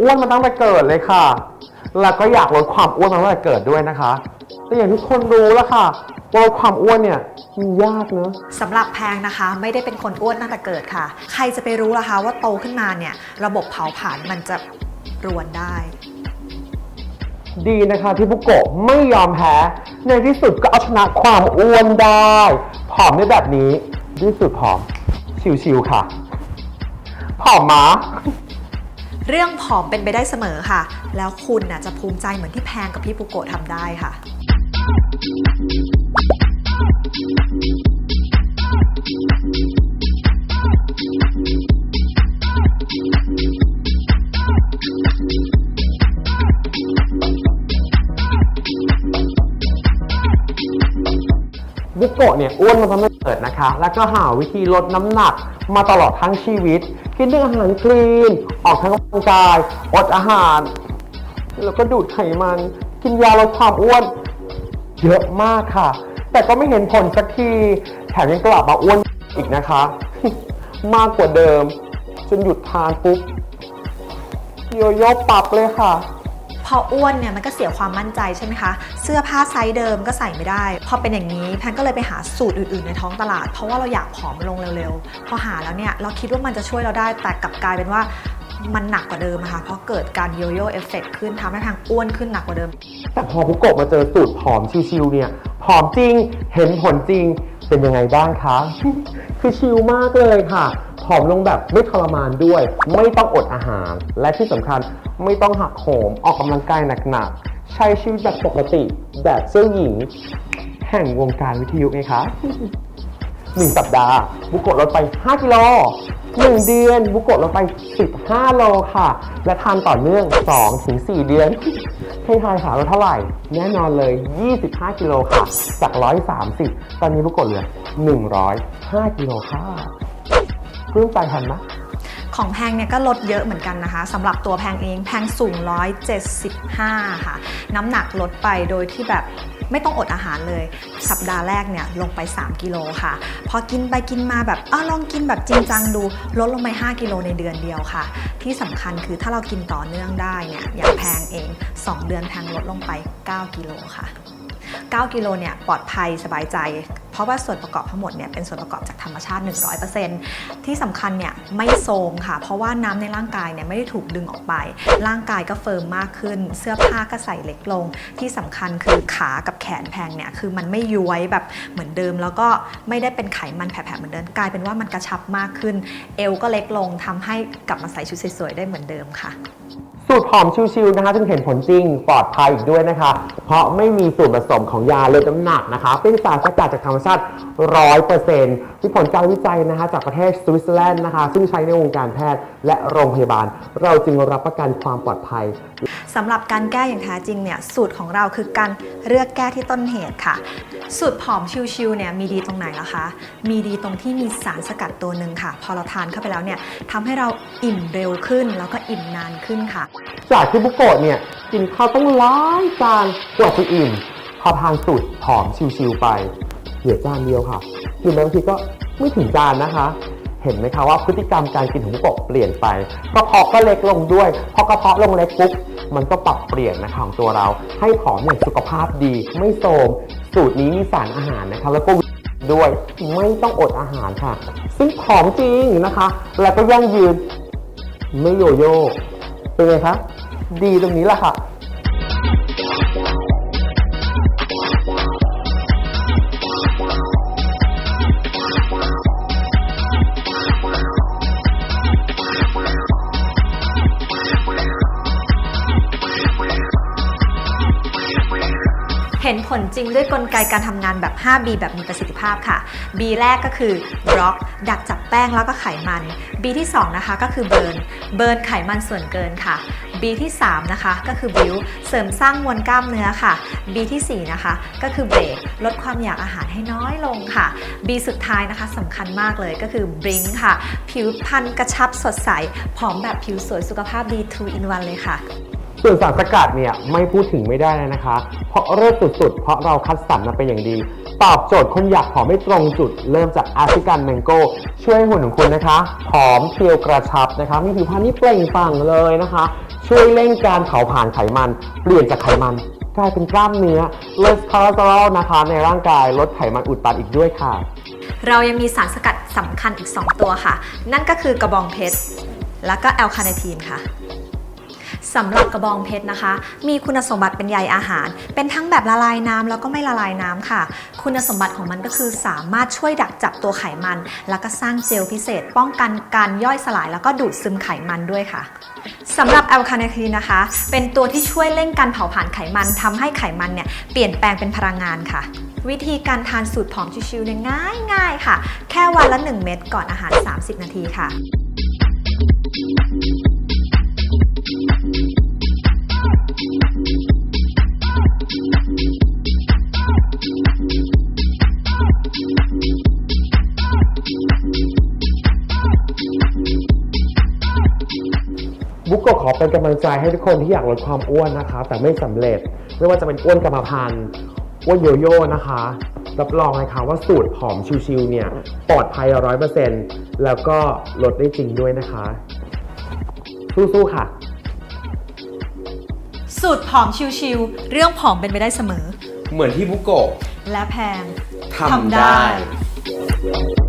อ้วนมาตั้งแต่เกิดเลยค่ะ แล้วก็อยากลดความอ้วนมาตั้งแต่เกิดด้วยนะคะ แต่อย่างที่คนรู้แล้วค่ะว่าลดความอ้วนเนี่ยมันยากเนอะสำหรับแพงนะคะไม่ได้เป็นคนอ้วนตั้งแต่เกิดค่ะ ใครจะไปรู้ล่ะคะว่าโตขึ้นมาเนี่ยระบบเผาผลาญมันจะรวนได้ ดีนะคะที่บุโกะไม่ยอมแพ้ ในที่สุดก็เอาชนะความอ้วนได้ผอมได้แบบนี้ ที่สุดผอม ชิวๆค่ะ ผอมมาเรื่องผอมเป็นไปได้เสมอค่ะ แล้วคุณน่ะจะภูมิใจเหมือนที่แพงกับพี่ปุโกะทำได้ค่ะ บุโกะเนี่ยอ้วนมาตั้งแต่ เกิดนะคะ แล้วก็หาวิธีลดน้ำหนักมาตลอดทั้งชีวิต กินเรื่องอาหารคลีน ออกกำลังกาย อดอาหาร แล้วก็ดูดไขมัน กินยาลดความอ้วน เยอะมากค่ะ แต่ก็ไม่เห็นผลสักที แถมยังกลับมาอ้วนอีกนะคะ มากกว่าเดิม จนหยุดทานปุ๊บโยโย่ปรับเลยค่ะ พออ้วนเนี่ยมันก็เสียความมั่นใจใช่ไหมคะ เสื้อผ้าไซส์เดิมก็ใส่ไม่ได้ พอเป็นอย่างนี้แพนก็เลยไปหาสูตรอื่นๆในท้องตลาด เพราะว่าเราอยากผอมลงเร็วๆ พอหาแล้วเนี่ยเราคิดว่ามันจะช่วยเราได้แต่กลับกลายเป็นว่ามันหนักกว่าเดิมอะค่ะ เพราะเกิดการโยโย่เอฟเฟกขึ้นทำให้แพงอ้วนขึ้นหนักกว่าเดิม แต่พอบุโกะมาเจอสูตรผอมชิวๆเนี่ยผอมจริง เห็นผลจริง เป็นยังไงบ้างคะ คือชิลมากเลยค่ะ ผอมลงแบบไม่ทรมานด้วย ไม่ต้องอดอาหาร และที่สำคัญไม่ต้องหักโหมออกกำลังกายหนักๆ ใช้ชีวิตแบบปกติแบบเจ้าหญิง แห่งวงการวิทยุไงคะหนึ่งสัปดาห์ บุโกะลดไป 5 กิโลหนึ่งเดือน บุโกะลดไป 15 โลค่ะ และทานต่อเนื่อง 2-4 เดือนให้ทายหาว่าเท่าไหร่ แน่นอนเลย 25 กิโลค่ะ จาก 130 ตอนนี้บุโกะเหลือ 105 กิโลค่ะ ปลื้มใจทันไหมของแพงเนี่ยก็ลดเยอะเหมือนกันนะคะสำหรับตัวแพงเองแพงสูง 175 ค่ะ น้ำหนักลดไปโดยที่แบบไม่ต้องอดอาหารเลย สัปดาห์แรกเนี่ยลงไป 3 กิโลค่ะ พอกินไปกินมาแบบอ้าวลองกินแบบจริงจังดู ลดลงไป 5 กิโลในเดือนเดียวค่ะ ที่สำคัญคือถ้าเรากินต่อเนื่องได้เนี่ยอย่างแพงเอง 2 เดือนแพงลดลงไป 9 กิโลค่ะ 9 กิโลเนี่ยปลอดภัยสบายใจ เพราะว่าส่วนประกอบทั้งหมดเนี่ยเป็นส่วนประกอบจากธรรมชาติ 100%ที่สำคัญเนี่ยไม่โทมค่ะ เพราะว่าน้ำในร่างกายเนี่ยไม่ได้ถูกดึงออกไป ร่างกายก็เฟิร์มมากขึ้น เสื้อผ้าก็ใส่เล็กลง ที่สำคัญคือขากับแขนแพงเนี่ยคือมันไม่ย้วยแบบเหมือนเดิม แล้วก็ไม่ได้เป็นไขมันแผ่ๆเหมือนเดิมกลายเป็นว่ามันกระชับมากขึ้น เอวก็เล็กลงทำให้กลับมาใส่ชุดสวยๆได้เหมือนเดิมค่ะสูตรผอมชิวๆนะคะซึ่งเห็นผลจริงปลอดภัยอีกด้วยนะคะ เพราะไม่มีส่วนผสมของยาลดน้ำหนักนะคะ เป็นสารสกัดจากธรรมชาติ100%ที่ผลการวิจัยนะคะจากประเทศสวิตเซอร์แลนด์นะคะ ซึ่งใช้ในวงการแพทย์และโรงพยาบาล เราจึงรับประกันความปลอดภัย สำหรับการแก้อย่างแท้จริงเนี่ยสูตรของเราคือการเลือกแก้ที่ต้นเหตุค่ะ สูตรผอมชิวๆเนี่ยมีดีตรงไหนล่ะคะ มีดีตรงที่มีสารสกัดตัวหนึ่งค่ะ พอเราทานเข้าไปแล้วเนี่ยทำให้เราอิ่มเร็วขึ้น แล้วก็อิ่มนานขึ้นค่ะ จากที่บุโกะเนี่ยกินข้าวต้องหลายจานกว่าจะอิ่มพอทานสูตรผอมชิวๆไป เหลือจานเดียวค่ะกินไปบางทีก็ไม่ถึงจานนะคะ เห็นไหมคะว่าพฤติกรรมการกินของกะเปลี่ยนไปกระเพาะก็เล็กลงด้วยพอกระเพาะลงเล็กปุ๊บมันก็ปรับเปลี่ยนนะคะของตัวเรา ให้ผอมอย่างสุขภาพดี ไม่โทมสูตรนี้มีสารอาหารนะคะแล้วก็ด้วยไม่ต้องอดอาหารค่ะ ซึ่งผอมจริงนะคะ แล้วก็ยั่งยืนไม่โยโย่เป็นไงคะดีตรงนี้แหละค่ะ เห็นผลจริงด้วยกลไกการทำงานแบบ 5B แบบมีประสิทธิภาพค่ะ B แรกก็คือบล็อก ดักจับแป้งแล้วก็ไขมัน B ที่2นะคะก็คือเบิร์น เบิร์นไขมันส่วนเกินค่ะ B ที่3นะคะก็คือบิวเสริมสร้างมวลกล้ามเนื้อค่ะ B ที่4นะคะก็คือเบรกลดความอยากอาหารให้น้อยลงค่ะ B สุดท้ายนะคะสำคัญมากเลยก็คือบริงค่ะ ผิวพรรณกระชับสดใสผอมแบบผิวสวยสุขภาพดี 2 in 1 เลยค่ะ ส่วนสารสกัดเนี่ยไม่พูดถึงไม่ได้เลยนะคะ เพราะเลิศสุดๆ เพราะเราคัดสรรมาเป็นอย่างดี ตอบโจทย์คนอยากผอมไม่ตรงจุด เริ่มจากอฟริกันแมงโก้ ช่วยหุ่นของคุณนะคะผอมเพรียวกระชับนะคะมีผิวพรรณที่เปล่งปลั่งเลยนะคะ ช่วยเร่งการเผาผลาญไขมัน เปลี่ยนจากไขมันกลายเป็นกล้ามเนื้อลดคอเลสเตอรอลนะคะในร่างกายลดไขมันอุดตันอีกด้วยค่ะ เรายังมีสารสกัดสำคัญอีก 2 ตัวค่ะ นั่นก็คือกระบองเพชร แล้วก็แอลคาเนทีนค่ะ สำหรับกระบองเพชรนะคะ มีคุณสมบัติเป็นใยอาหาร เป็นทั้งแบบละลายน้ำแล้วก็ไม่ละลายน้ำค่ะ คุณสมบัติของมันก็คือสามารถช่วยดักจับตัวไขมัน แล้วก็สร้างเจลพิเศษ ป้องกันการย่อยสลายแล้วก็ดูดซึมไขมันด้วยค่ะสำหรับแอลคาเนทีนนะคะ เป็นตัวที่ช่วยเร่งการเผาผลาญไขมันทำให้ไขมันเนี่ยเปลี่ยนแปลงเป็นพลังงานค่ะ วิธีการทานสูตรผอมชิวๆเนี่ยง่ายๆค่ะ แค่วันละ 1 เม็ดก่อนอาหาร 30 นาทีค่ะ บุกโกะขอเป็นกำลังใจให้ทุกคนที่อยากลดความอ้วนนะคะ แต่ไม่สำเร็จไม่ว่าจะเป็นอ้วนกรรมพันธุ์อ้วนโยโย่นะคะรับรองเลยค่ะว่าสูตรผอมชิวๆเนี่ยปลอดภัยร้อยเปอร์เซ็นต์แล้วก็ลดได้จริงด้วยนะคะ สู้ๆค่ะ สูตรผอมชิวๆเรื่องผอมเป็นไปได้เสมอ เหมือนที่บุโกะและแพงทำได้ทำได้